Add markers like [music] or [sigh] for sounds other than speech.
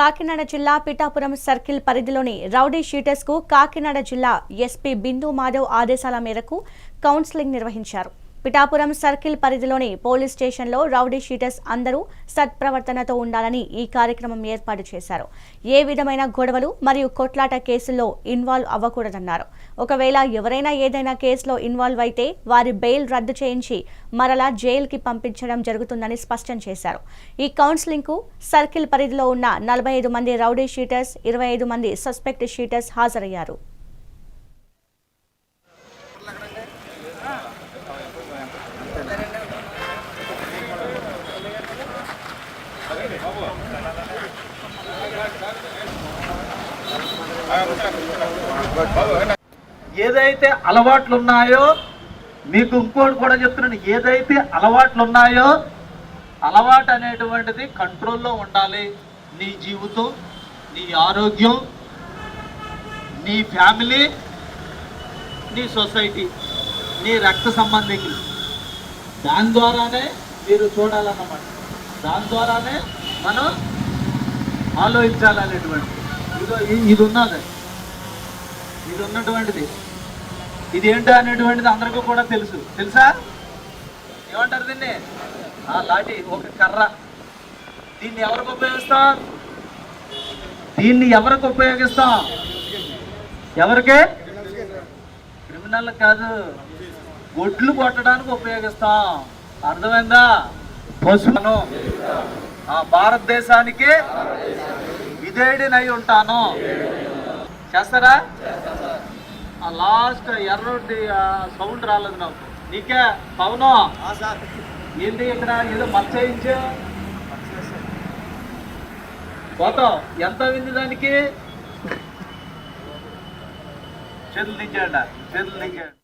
కాకినాడ జిల్లా పిఠాపురం సర్కిల్ పరిధిలోని రౌడీ షీటర్స్కు కాకినాడ జిల్లా ఎస్పీ బిందు మాధవ్ ఆదేశాల మేరకు కౌన్సిలింగ్ నిర్వహించారు. పిఠాపురం సర్కిల్ పరిధిలోని పోలీస్ స్టేషన్లో రౌడీ షీటర్స్ అందరూ సత్ప్రవర్తనతో ఉండాలని ఈ కార్యక్రమం ఏర్పాటు చేశారు. ఏ విధమైన గొడవలు మరియు కొట్లాట కేసుల్లో ఇన్వాల్వ్ అవ్వకూడదన్నారు. ఒకవేళ ఎవరైనా ఏదైనా కేసులో ఇన్వాల్వ్ అయితే వారి బెయిల్ రద్దు చేయించి మరలా జైలుకి పంపించడం జరుగుతుందని స్పష్టం చేశారు. ఈ కౌన్సిలింగ్కు సర్కిల్ పరిధిలో ఉన్న నలభై ఐదు మంది రౌడీ షీటర్స్ ఇరవై ఐదు మంది సస్పెక్ట్ షీటర్స్ హాజరయ్యారు. ఏదైతే అలవాట్లు ఉన్నాయో మీకు ఇంకోటి కూడా చెప్తున్నాను ఏదైతే అలవాట్లు ఉన్నాయో అలవాటు అనేటువంటిది కంట్రోల్లో ఉండాలి. నీ జీవితం నీ ఆరోగ్యం నీ ఫ్యామిలీ నీ సొసైటీ నీ రక్త సంబంధికులు. దాని ద్వారానే మీరు చూడాలన్నమాట. దాని ద్వారానే మనం ఆలోచించాలనేటువంటి ఇదో ఇది ఉన్నది ఇది ఉన్నటువంటిది ఇది ఏంటో అనేటువంటిది అందరికీ కూడా తెలుసు. తెలుసా? ఏమంటారు దీన్ని? ఆ లాటి ఒక కర్ర. దీన్ని ఎవరికి ఉపయోగిస్తాం? దీన్ని ఎవరికి ఉపయోగిస్తాం? ఎవరికి? క్రిమినల్ కాదు. ఒడ్లు కొట్టడానికి ఉపయోగిస్తాం. అర్థమైందా? పశువును భారతదేశానికి విధేయుడినై ఉంటాను. చేస్తారా? ఆ లాస్ట్ ఎర్రటి సౌండ్ రాలేదు నాకు. నీకే పవను? ఏంటి ఇక్కడ? ఏదో మచ్చ వేయించు పోతాం ఎంత అయింది దానికి? [laughs] చేతులు దించేయండి